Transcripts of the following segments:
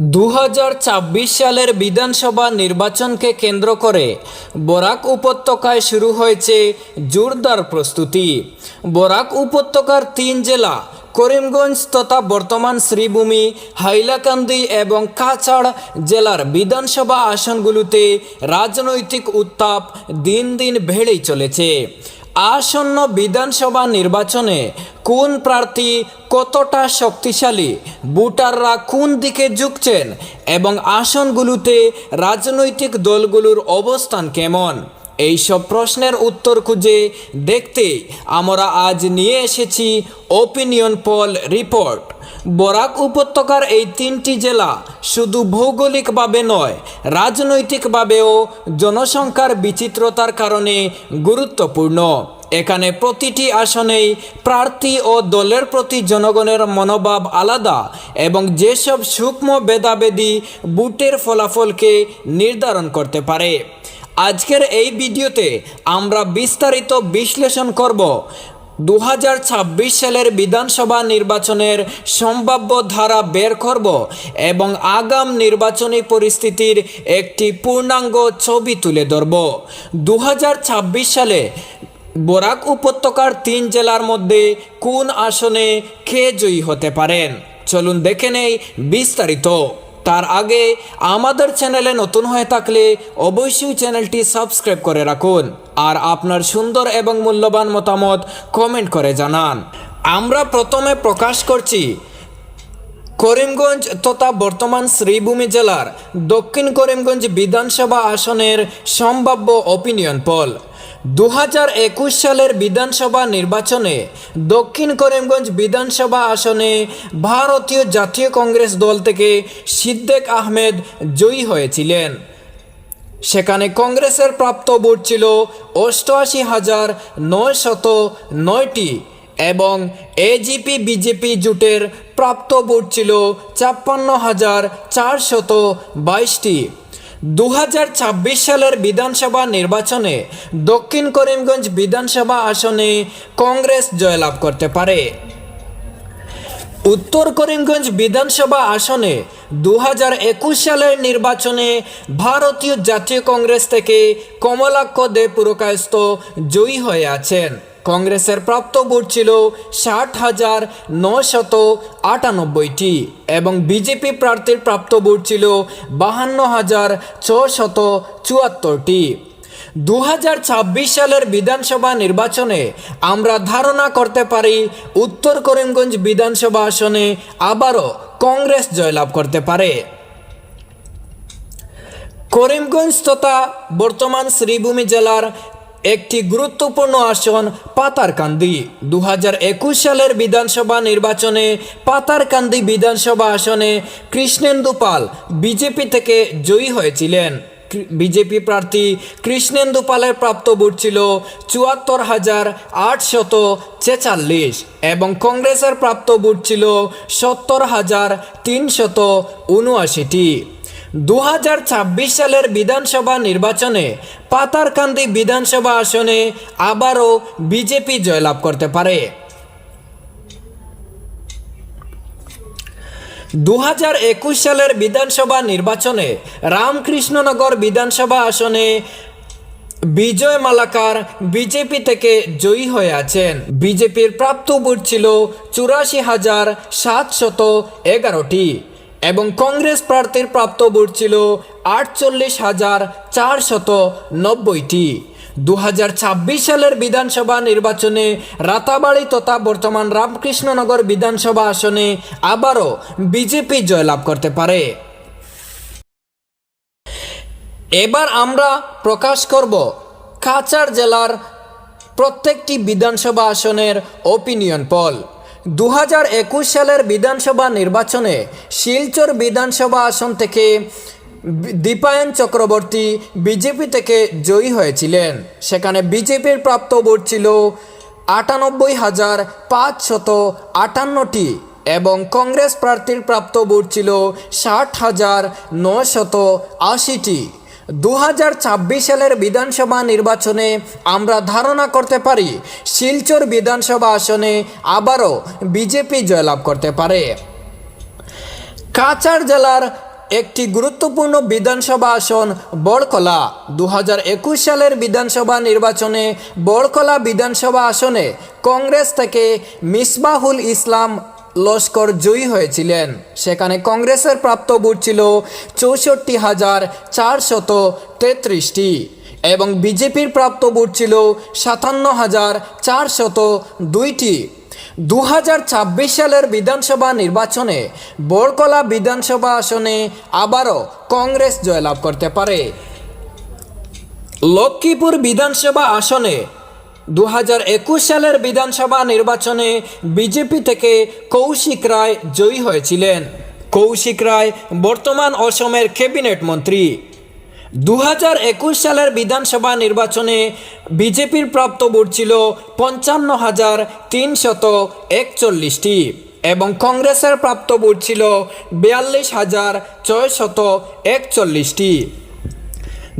দু হাজার ছাব্বিশ সালের বিধানসভা নির্বাচনকে কেন্দ্র করে বরাক উপত্যকায় শুরু হয়েছে জোরদার প্রস্তুতি। বরাক উপত্যকার তিন জেলা করিমগঞ্জ তথা বর্তমান শ্রীভূমি, হাইলাকান্দি এবং কাছাড় জেলার বিধানসভা আসনগুলোতে রাজনৈতিক উত্তাপ দিন দিন বেড়েই চলেছে। আসন্ন বিধানসভা নির্বাচনে কোন প্রার্থী কতটা শক্তিশালী? ভোটাররা কোন দিকে ঝুঁকছেন? এবং আসনগুলোতে রাজনৈতিক দলগুলোর অবস্থান কেমন? এইসব প্রশ্নের উত্তর খুঁজে দেখতে আমরা আজ নিয়ে এসেছি ওপিনিয়ন পল রিপোর্ট বরাক উপত্যকার এই তিনটি জেলা শুধু ভৌগোলিকভাবে নয়, রাজনৈতিকভাবেও জনসংখ্যার বিচিত্রতার কারণে গুরুত্বপূর্ণ। এখানে প্রতিটি আসনেই প্রার্থী ও দলের প্রতি জনগণের মনোভাব আলাদা এবং যেসব সূক্ষ্ম ভেদাভেদি বুটের ফলাফলকে নির্ধারণ করতে পারে। আজকের এই ভিডিওতে আমরা বিস্তারিত বিশ্লেষণ করব দু হাজার ছাব্বিশ সালের বিধানসভা নির্বাচনের সম্ভাব্য ধারা বের করব এবং আগাম নির্বাচনী পরিস্থিতির একটি পূর্ণাঙ্গ ছবি তুলে ধরব। দু হাজার ছাব্বিশ সালে বরাক উপত্যকার তিন জেলার মধ্যে কোন আসনে কে জয়ী হতে পারেন? চলুন দেখে নেই বিস্তারিত। তার আগে আমাদের চ্যানেলে নতুন হয়ে থাকলে অবশ্যই চ্যানেলটি সাবস্ক্রাইব করে রাখুন আর আপনার সুন্দর এবং মূল্যবান মতামত কমেন্ট করে জানান। আমরা প্রথমে প্রকাশ করছি করিমগঞ্জ তথা বর্তমান শ্রীভূমি জেলার দক্ষিণ করিমগঞ্জ বিধানসভা আসনের সম্ভাব্য অপিনিয়ন পোল দু হাজার একুশ সালের বিধানসভা নির্বাচনে দক্ষিণ করিমগঞ্জ বিধানসভা আসনে ভারতীয় জাতীয় কংগ্রেস দল থেকে সিদ্দেক আহমেদ জয়ী হয়েছিলেন। সেখানে কংগ্রেসের প্রাপ্ত ভোট ছিল অষ্টআশি হাজার নয়শত নয়টি এবং এজিপি বিজেপি জোটের প্রাপ্ত ভোট ছিল ছাপ্পান্ন হাজার চারশত বাইশটি। দু হাজার ছাব্বিশ সালের বিধানসভা নির্বাচনে দক্ষিণ করিমগঞ্জ বিধানসভা আসনে কংগ্রেস জয়লাভ করতে পারে। উত্তর করিমগঞ্জ বিধানসভা আসনে দু একুশ সালের নির্বাচনে ভারতীয় জাতীয় কংগ্রেস থেকে কমলাক্ষ দে পুরকায়স্ত জয়ী হয়ে আছেন। কংগ্রেসের প্রাপ্ত ভোট ছিল ষাট হাজার নশত আটানব্বইটি এবং বিজেপি প্রার্থীর প্রাপ্ত ভোট ছিল বাহান্ন হাজার ছশত চুয়াত্তরটি। দু হাজার ছাব্বিশ সালের বিধানসভা নির্বাচনে আমরা ধারণা করতে পারি উত্তর করিমগঞ্জ বিধানসভা আসনে আবারও কংগ্রেস জয়লাভ করতে পারে। করিমগঞ্জ তথা বর্তমান শ্রীভূমি জেলার একটি গুরুত্বপূর্ণ আসন পাতারকান্দি। দু একুশ সালের বিধানসভা নির্বাচনে পাতারকান্দি বিধানসভা আসনে কৃষ্ণেন্দু পাল বিজেপি থেকে জয়ী হয়েছিলেন। বিজেপি প্রার্থী কৃষ্ণেন্দু পালের প্রাপ্ত ভোট ছিল চুয়াত্তর হাজার আটশত ছেচাল্লিশ এবং কংগ্রেসের প্রাপ্ত ভোট ছিল সত্তর হাজার তিনশত উনআশিটি। দু হাজার ছাব্বিশ সালের বিধানসভা নির্বাচনে পাতারকান্দি বিধানসভা আসনে আবারও বিজেপি জয়লাভ করতে পারে। দু হাজার একুশ সালের বিধানসভা নির্বাচনে রামকৃষ্ণনগর বিধানসভা আসনে বিজয় মালাকার বিজেপি থেকে জয়ী হয়ে আছেন। বিজেপির প্রাপ্ত ভোট ছিল চুরাশি হাজার সাতশত এগারোটি। এবং কংগ্রেস প্রার্থীর প্রাপ্ত ভোট ছিল আটচল্লিশ হাজার চারশত নব্বইটি। দু হাজার ছাব্বিশ সালের বিধানসভা নির্বাচনে রাতাবাড়ি তথা বর্তমান রামকৃষ্ণনগর বিধানসভা আসনে আবারও বিজেপি জয়লাভ করতে পারে। এবার আমরা প্রকাশ করব কাছাড় জেলার প্রত্যেকটি বিধানসভা আসনের ওপিনিয়ন পল দু হাজার একুশ সালের বিধানসভা নির্বাচনে শিলচর বিধানসভা আসন থেকে দীপায়ন চক্রবর্তী বিজেপি থেকে জয়ী হয়েছিলেন। সেখানে বিজেপির প্রাপ্ত ভোট ছিল আটানব্বই হাজার পাঁচশত আটান্নটি এবং কংগ্রেস প্রার্থীর প্রাপ্ত ভোট ছিল ষাট হাজার নশত আশিটি। দু হাজার ছাব্বিশ সালের বিধানসভা নির্বাচনে আমরা ধারণা করতে পারি শিলচর বিধানসভা আসনে আবারও বিজেপি জয়লাভ করতে পারে। কাছাড় জেলার একটি গুরুত্বপূর্ণ বিধানসভা আসন বড়কলা। দু সালের বিধানসভা নির্বাচনে বড়কলা বিধানসভা আসনে কংগ্রেস থেকে মিসবাহুল ইসলাম লস্কর জয়ী হয়েছিলেন। সেখানে কংগ্রেসের প্রাপ্ত ভোট ছিল চৌষট্টি হাজার চারশত তেত্রিশটি এবং বিজেপির প্রাপ্ত ভোট ছিল সাতান্ন হাজার চারশত দুইটি। দু হাজার ছাব্বিশ সালের বিধানসভা নির্বাচনে বরকলা বিধানসভা আসনে আবারও কংগ্রেস জয়লাভ করতে পারে। লক্ষ্মীপুর বিধানসভা আসনে দু হাজার একুশ সালের বিধানসভা নির্বাচনে বিজেপি থেকে কৌশিক রায় জয়ী হয়েছিলেন। কৌশিক রায় বর্তমান অসমের ক্যাবিনেট মন্ত্রী। দু হাজার একুশ সালের বিধানসভা নির্বাচনে বিজেপির প্রাপ্ত ভোট ছিল পঞ্চান্ন হাজার তিনশত একচল্লিশটি এবং কংগ্রেসের প্রাপ্ত ভোট ছিল বিয়াল্লিশ হাজার ছয়শত একচল্লিশটি।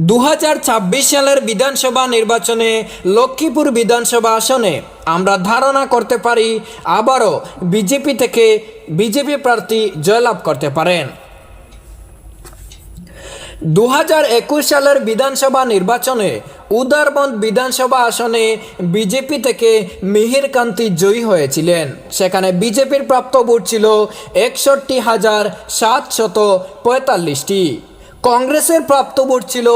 দু হাজার ছাব্বিশ সালের বিধানসভা নির্বাচনে লক্ষ্মীপুর বিধানসভা আসনে আমরা ধারণা করতে পারি আবারও বিজেপি থেকে বিজেপি প্রার্থী জয়লাভ করতে পারেন। দু একুশ সালের বিধানসভা নির্বাচনে উদারবন্দ বিধানসভা আসনে বিজেপি থেকে মিহির কান্তি জয়ী হয়েছিলেন। সেখানে বিজেপির প্রাপ্ত ভোট ছিল একষট্টি হাজার সাতশত পঁয়তাল্লিশটি। কংগ্রেসের প্রাপ্ত ভোট ছিল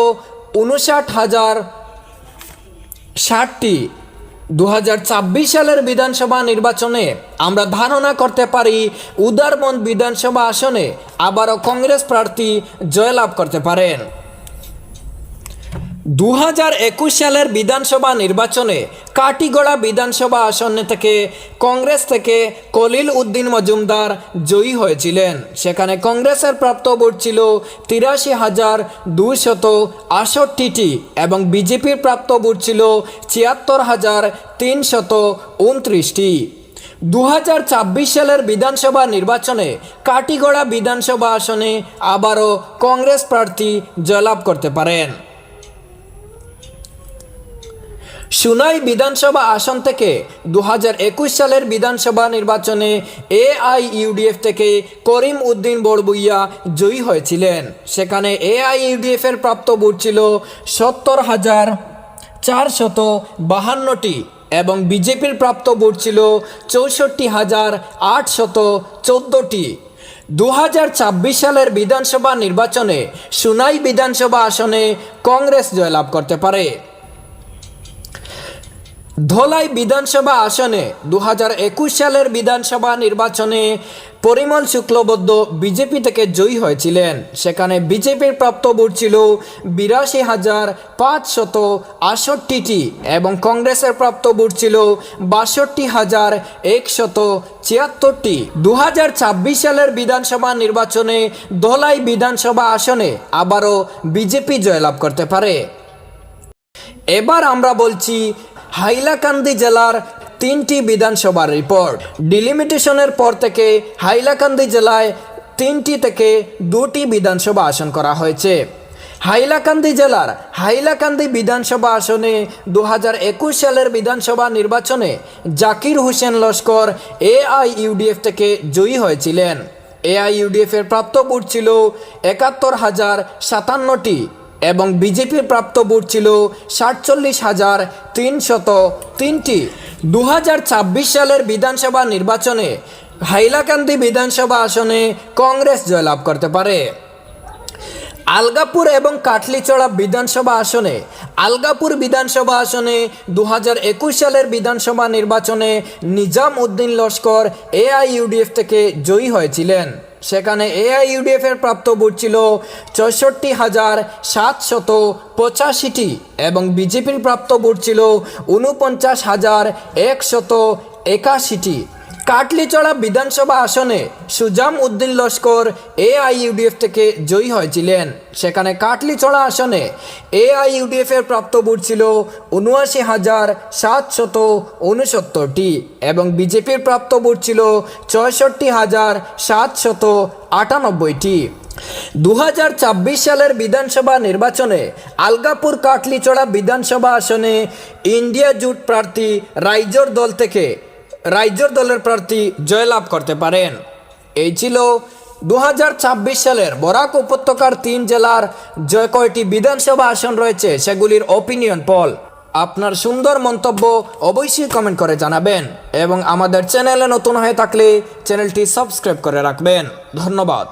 উনষাট হাজার ষাটটি। দু হাজার ছাব্বিশ সালের বিধানসভা নির্বাচনে আমরা ধারণা করতে পারি উদারবন্দ বিধানসভা আসনে আবারও কংগ্রেস প্রার্থী জয়লাভ করতে পারেন। দু হাজার একুশ সালের বিধানসভা নির্বাচনে কাটিগড়া বিধানসভা আসন থেকে কংগ্রেস থেকে কলিল উদ্দিন মজুমদার জয়ী হয়েছিলেন। সেখানে কংগ্রেসের প্রাপ্ত ভোট ছিল তিরাশি হাজার দুশত আষট্টিটি এবং বিজেপির প্রাপ্ত ভোট ছিল ছিয়াত্তর হাজার তিনশত উনত্রিশটি। দু সালের বিধানসভা নির্বাচনে কাটিগড়া বিধানসভা আসনে আবারও কংগ্রেস প্রার্থী জয়লাভ করতে পারেন। সুনাই বিধানসভা আসন থেকে দু হাজার একুশ সালের বিধানসভা নির্বাচনে এআইইউডিএফ থেকে করিম উদ্দিন বড়বুইয়া জয়ী হয়েছিলেন। সেখানে এআইইউডিএফ এর প্রাপ্ত ভোট ছিল সত্তর হাজার চারশত বাহান্নটি এবং বিজেপির প্রাপ্ত ভোট ছিল চৌষট্টি হাজার আটশত চোদ্দোটি। দু হাজার ছাব্বিশ সালের বিধানসভা নির্বাচনে সুনাই বিধানসভা আসনে কংগ্রেস জয়লাভ করতে পারে। ধলাই বিধানসভা আসনে দু হাজার একুশ সালের বিধানসভা নির্বাচনে পরিমল শুক্লবদ্ধ বিজেপি থেকে জয়ী হয়েছিলেন। সেখানে বিজেপির প্রাপ্ত ভোট ছিল বিরাশি হাজার পাঁচশত আষট্টিটি এবং কংগ্রেসের প্রাপ্ত ভোট ছিল বাষট্টি হাজার একশত ছিয়াত্তরটি। দু হাজার ছাব্বিশ সালের বিধানসভা নির্বাচনে ধলাই বিধানসভা আসনে আবারও বিজেপি জয়লাভ করতে পারে। এবার আমরা বলছি হাইলাকান্দি জেলার তিনটি বিধানসভার রিপোর্ট ডিলিমিটেশনের পর থেকে হাইলাকান্দি জেলায় তিনটি থেকে দুটি বিধানসভা আসন করা হয়েছে। হাইলাকান্দি জেলার হাইলাকান্দি বিধানসভা আসনে দু হাজার একুশ সালের বিধানসভা নির্বাচনে জাকির হোসেন লস্কর এআইইউডিএফ থেকে জয়ী হয়েছিলেন। এআইইউডিএফ এর প্রাপ্ত ভোট ছিল একাত্তর হাজার সাতান্নটি। এবং বিজেপির প্রাপ্ত ভোট ছিল সাতচল্লিশ হাজার তিনশত তিনটি। দু হাজার ছাব্বিশ সালের বিধানসভা নির্বাচনে হাইলাকান্দি বিধানসভা আসনে কংগ্রেস জয়লাভ করতে পারে। আলগাপুর এবং কাটলিচড়া বিধানসভা আসনে আলগাপুর বিধানসভা আসনে দু হাজার একুশ সালের বিধানসভা নির্বাচনে নিজাম উদ্দিন লস্কর এআইইউডিএফ থেকে জয়ী হয়েছিলেন। সেখানে এআইইউডিএফ এর প্রাপ্ত ভোট ছিল চৌষট্টি হাজার সাতশত পঁচাশিটি এবং বিজেপির প্রাপ্ত ভোট ছিল উনপঞ্চাশ হাজার একশত একাশিটি। কাটলিচড়া বিধানসভা আসনে সুজাম উদ্দিন লস্কর এআইইউডিএফ থেকে জয়ী হয়েছিলেন। সেখানে কাটলিচড়া আসনে এআইইউডিএফ এর প্রাপ্ত ভোট ছিল উনআশি হাজার সাতশত উনসত্তরটি এবং বিজেপির প্রাপ্ত ভোট ছিল ছয়ষট্টি হাজার সাতশত আটানব্বইটি। দু সালের বিধানসভা নির্বাচনে আলগাপুর কাটলিচড়া বিধানসভা আসনে ইন্ডিয়া জুট প্রার্থী রাইজর দল থেকে রাইজর দলের প্রার্থী জয়লাভ করতে পারেন। এই ছিল দু হাজার ছাব্বিশ সালের বরাক উপত্যকার তিন জেলার যে কয়টি বিধানসভা আসন রয়েছে, সেগুলির অপিনিয়ন পল আপনার সুন্দর মন্তব্য অবশ্যই কমেন্ট করে জানাবেন এবং আমাদের চ্যানেলে নতুন হয়ে থাকলে চ্যানেলটি সাবস্ক্রাইব করে রাখবেন। ধন্যবাদ।